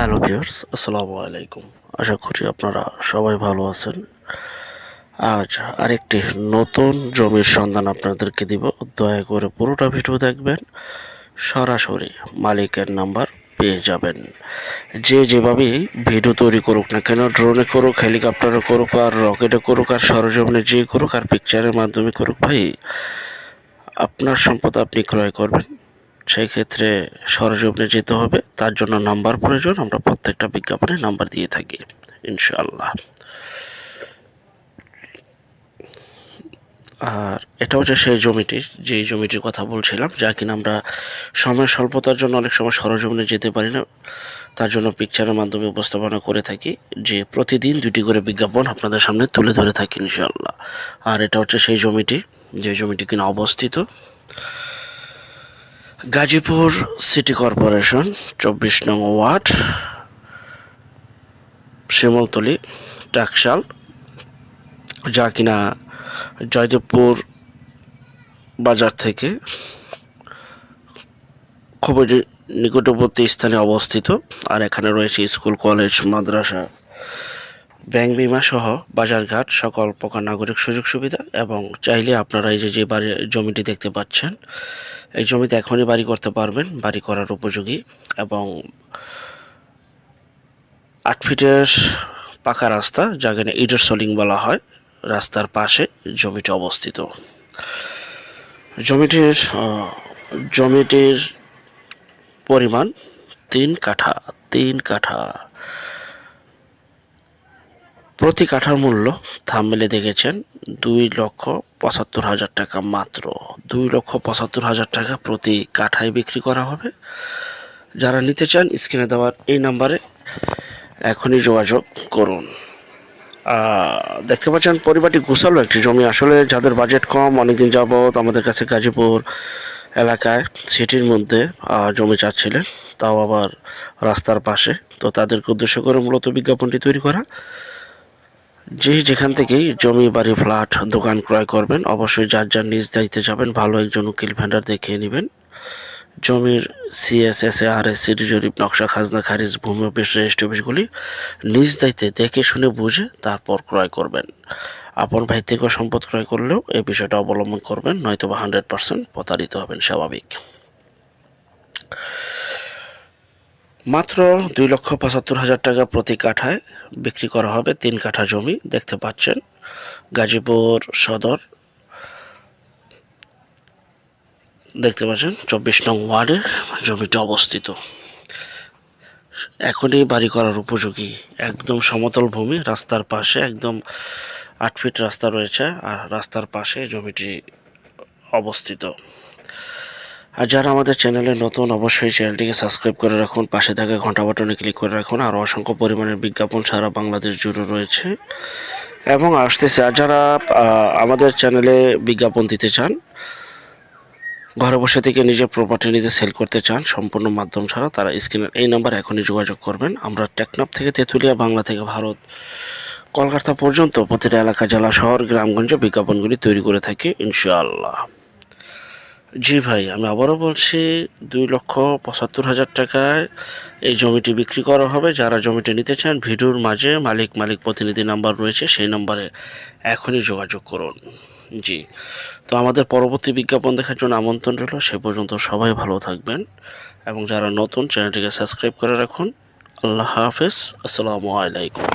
Viewers, আসসালামু আলাইকুম। আশা করি আপনারা সবাই ভালো আছেন। আজ আরেকটি নতুন জমির সন্ধান আপনাদেরকে দিব। দয়া করে পুরোটা ভিডিও দেখবেন, সরাসরি মালিকের নাম্বার পেয়ে যাবেন। যে যেভাবে ভিডিও তৈরি করুক না কেন ড্রোনে করুক হেলিকপ্টারে করুক, আর রকেটে করুক, আর সরজমিনে যে করুক, আর পিকচারের মাধ্যমে করুক, ভাই, আপনার সম্পদ আপনি ক্রয় করবেন। সেই ক্ষেত্রে সরজমিনে যেতে হবে। তার জন্য নাম্বার প্রয়োজন। আমরা প্রত্যেকটা বিজ্ঞাপনে নাম্বার দিয়ে থাকি, ইনশাআল্লাহ। আর এটা হচ্ছে সেই জমিটি, যেই জমিটির কথা বলছিলাম, যা কিনা আমরা সময় স্বল্পতার জন্য অনেক সময় সরজমিনে যেতে পারি না। তার জন্য পিকচারের মাধ্যমে উপস্থাপনা করে থাকি, যে প্রতিদিন দুটি করে বিজ্ঞাপন আপনাদের সামনে তুলে ধরে থাকি, ইনশাআল্লাহ। আর এটা হচ্ছে সেই জমিটি, যে জমিটি কিনা অবস্থিত। গাজীপুর সিটি কর্পোরেশন, চব্বিশ নং ওয়ার্ড, শিমলতলি, টাকশাল। যা কিনা জয়দেবপুর বাজার থেকে খুবই নিকটবর্তী স্থানে অবস্থিত। আর এখানে রয়েছে স্কুল, কলেজ, মাদ্রাসা। ব্যাংক বিমা সহ বাজারঘাট সকল প্রকার নাগরিক সুযোগ সুবিধা এবং চাইলে আপনারা এই যে যে বাড়ি, জমিটি দেখতে পাচ্ছেন, এই জমিতে এখনই বাড়ি করতে পারবেন, বাড়ি করার উপযোগী এবং আট ফিটের পাকা রাস্তা, যাকে ইডার সলিং বলা হয়, রাস্তার পাশে জমিটি অবস্থিত। জমিটির জমিটির পরিমাণ তিন কাঠা তিন কাঠা। প্রতি কাঠার মূল্য থামমেলে দেখেছেন দুই লক্ষ পঁচাত্তর হাজার টাকা মাত্র। দুই লক্ষ পঁচাত্তর হাজার টাকা প্রতি কাঠায় বিক্রি করা হবে। যারা নিতে চান স্ক্রিনে দেওয়ার এই নাম্বারে এখনই যোগাযোগ করুন। দেখতে পাচ্ছেন, পরিবারটি গোছালো একটি জমি। আসলে যাদের বাজেট কম, অনেকদিন যাবৎ আমাদের কাছে গাজীপুর এলাকায় সিটির মধ্যে জমি চাচ্ছিলেন, তাও আবার রাস্তার পাশে। তো তাদেরকে উদ্দেশ্য করে মূলত বিজ্ঞাপনটি তৈরি করা। যে যেখান থেকেই জমি, বাড়ি, ফ্ল্যাট, দোকান ক্রয় করবেন, অবশ্যই যার যার নিজ দায়িত্বে যাবেন, ভালো একজন উকিল ভেন্ডার দেখিয়ে নেবেন। জমির সিএসএসএ আর এস সিডি জরিপ নকশা, খাজনা, খারিজ, ভূমি, অফিস, রেজিস্ট্রি অফিসগুলি নিজ দায়িত্বে দেখে শুনে বুঝে তারপর ক্রয় করবেন। আপন ভাই থেকে সম্পদ ক্রয় করলেও এই বিষয়টা অবলম্বন করবেন নয়তো বা হান্ড্রেড পার্সেন্ট প্রতারিত হবেন, স্বাভাবিক। মাত্র দুই লক্ষ পঁচাত্তর হাজার টাকা প্রতি কাঠায় বিক্রি করা হবে তিন কাঠা জমি, দেখতে পাচ্ছেন। গাজীপুর সদর, দেখতে পাচ্ছেন, চব্বিশ নং ওয়ার্ডে জমিটি অবস্থিত। এখনই বাড়ি করার উপযোগী, একদম সমতল ভূমি, রাস্তার পাশে একদম আট ফিট রাস্তা রয়েছে, আর রাস্তার পাশে জমিটি অবস্থিত। আর যারা আমাদের চ্যানেলে নতুন, অবশ্যই চ্যানেলটিকে সাবস্ক্রাইব করে রাখুন। পাশে থাকা ঘণ্টা বাটনে ক্লিক করে রাখুন। আর অসংখ্য পরিমাণের বিজ্ঞাপন সারা বাংলাদেশ জুড়ে রয়েছে। এবং আসতেছে, আর যারা আমাদের চ্যানেলে বিজ্ঞাপন দিতে চান, ঘরে বসে থেকে নিজের প্রপার্টি নিজে সেল করতে চান, সম্পূর্ণ মাধ্যম ছাড়া, তারা স্ক্রিনের এই নাম্বার এখনই যোগাযোগ করবেন। আমরা টেকনাফ থেকে তেঁতুলিয়া, বাংলা থেকে ভারত, কলকাতা পর্যন্ত প্রতিটা এলাকা, জেলা, শহর, গ্রামগঞ্জে বিজ্ঞাপনগুলি তৈরি করে থাকি, ইনশাআল্লাহ। জি ভাই, আমি আবারও বলছি, দুই লক্ষ পঁচাত্তর হাজার টাকায় এই জমিটি বিক্রি করা হবে। যারা জমিটি নিতে চান, ভিডিওর মাঝে মালিক মালিক প্রতিনিধি নাম্বার রয়েছে, সেই নাম্বারে এখনই যোগাযোগ করুন। জি, তো আমাদের পরবর্তী বিজ্ঞাপন দেখার জন্য আমন্ত্রণ রইল। সে পর্যন্ত সবাই ভালো থাকবেন এবং যারা নতুন, চ্যানেলটিকে সাবস্ক্রাইব করে রাখুন। আল্লাহ হাফেজ, আসসালামু আলাইকুম।